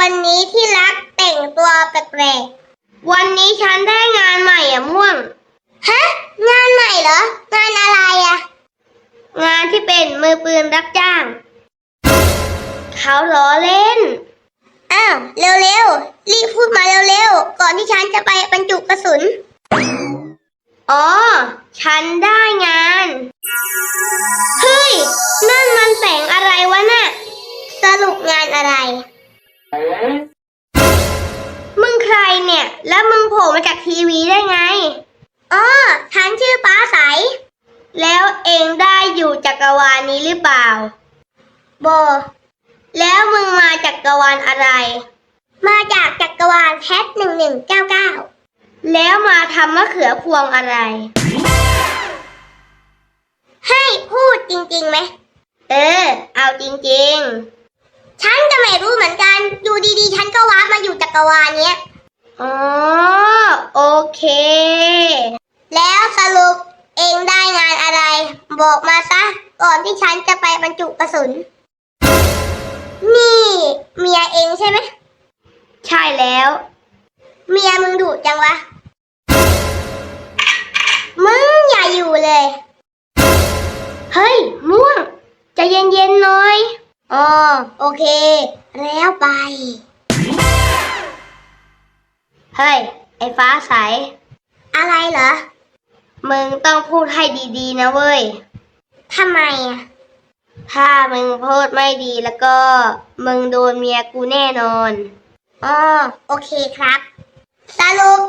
วันนี้ที่รักแต่งตัวแปลกๆ วันนี้ฉันได้งานใหม่อะม่วง ฮะ งานใหม่เหรอ งานอะไรอะงานที่เป็นมือปืนรับจ้าง เขาล้อเล่น อ้าว เร็วๆ รีบพูดมาเร็วๆ ก่อนที่ฉันจะไปบรรจุกระสุน อ๋อ ฉันได้งาน เฮ้ย นั่นมันแสงอะไรวะน่ะ สรุปงานอะไร แล้วมึงโผล่มาจากทีวีได้ไงอ๋อฉันชื่อป้าใส แล้วเองได้อยู่จักรวาลนี้หรือเปล่า โบ แล้วมึงมาจักรวาลอะไร มาจากจักรวาลแพทหนึ่งหนึ่งเก้าเก้าแล้วมาทำมะเขือพวงอะไร ให้พูดจริงๆไหม เออ เอาจริงๆ ฉันก็ไม่รู้เหมือนกัน อยู่ดีๆ ฉันก็ว้าร์ปมาอยู่จักรวาลเนี้ย อ๋อ โอเค แล้วสรุปเองได้งานอะไร บอกมาซะ ก่อนที่ฉันจะไปบรรจุกระสุน นี่เมียเองใช่ไหม ใช่แล้ว เมียมึงดุจังวะ มึงอย่าอยู่เลย เฮ้ย ม่วงใจะเย็นๆหน่อยอ๋อโอเค แล้วไป เฮ้ย ไอ้ฟ้าใส อะไรเหรอ มึงต้องพูดให้ดีๆ นะเว้ย ทำไมอะถ้ามึงพูดไม่ดีแล้วก็ มึงโดนเมียกูแน่นอน อ๋อ โอเคครับ สรุป